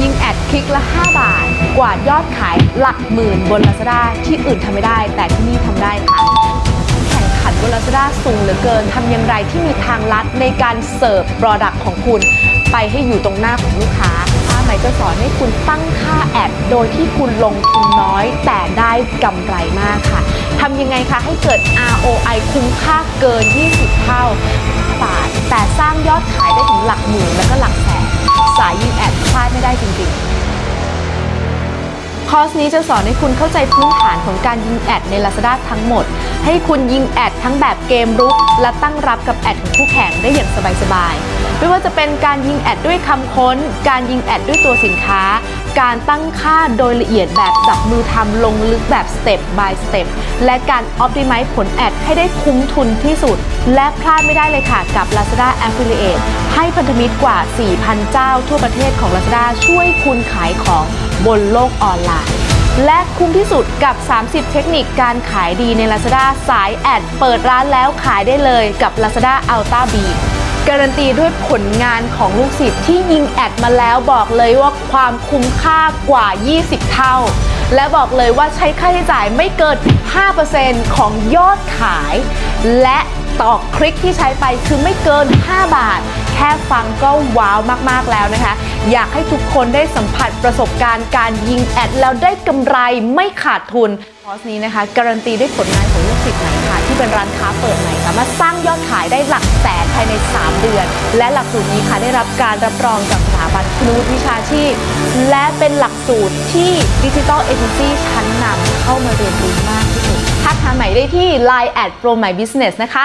ยิงแอดคลิกละ 5 บาท กว่ายอดขายหลักหมื่นบน Lazada ที่อื่นทำไม่ได้ แต่ที่นี่ทำได้ค่ะ แข่งขันบน Lazada สูงเหลือเกินทำอย่างไรที่มีทางลัดในการเสิร์ฟ Product ของคุณ ไปให้อยู่ตรงหน้าของลูกค้าถ้าไหมจะสอนให้คุณตั้งค่าแอด โดยที่คุณลงทุนน้อย แต่ได้กำไรมากค่ะทำยังไงคะให้เกิด ROI คุ้มค่าเกิน 20 เท่าบาท แต่สร้างยอดขายได้ถึงหลักหมื่นแล้วก็หลักแสนสายยิงแอด คอร์สนี้จะสอนให้คุณเข้าใจพื้นฐานของการยิงแอดใน Lazada ทั้งหมด ให้คุณยิงแอดทั้งแบบเกมรุก และตั้งรับกับแอดของคู่แข่งได้อย่างสบายๆ ไม่ว่าจะเป็นการยิงแอดด้วยคำค้น การยิงแอดด้วยตัวสินค้า การตั้งค่าโดยละเอียดแบบจับมือทำลงลึกแบบ Step by Step และการ Optimize ผลแอดให้ได้คุ้มทุนที่สุด และพลาดไม่ได้เลยค่ะกับ Lazada Affiliate ให้พันธมิตรกว่า 4,000 เจ้าทั่วประเทศของ Lazada ช่วยคุณขายของบนโลกออนไลน์และคุ้มที่สุดกับ 30 เทคนิคการขายดีใน Lazada สายแอด เปิดร้านแล้วขายได้เลยกับ Lazada Ultra B การันตีด้วยผลงานของลูกศิษย์ที่ยิงแอดมาแล้วบอกเลยว่าความคุ้มค่ากว่า 20 เท่า และบอกเลยว่าใช้ค่าใช้จ่ายไม่เกิน 5%ของยอดขาย และต่อคลิกที่ใช้ไปคือไม่เกิน 5 บาท แค่ฟังก็ว้าวมากๆแล้วนะคะ อยากให้ทุกคนได้สัมผัสประสบการณ์การยิงแอดแล้วได้กำไรไม่ขาดทุนคอร์สนี้นะคะ การันตีด้วยผลงานของลูกศิษย์ไหนค่ะ เป็นร้านค้าเปิดใหม่สามารถสร้างยอดขายได้หลักแสนภายใน 3 เดือน และหลักสูตรนี้ค่ะได้รับการรับรองจากสถาบันครูวิชาชีพ และเป็นหลักสูตรที่ดิจิทัลเอเจนซี่ชั้นนำเข้ามาเรียนรู้มากที่สุดทักหาใหม่ได้ที่ Line แอด Pro My Business นะคะ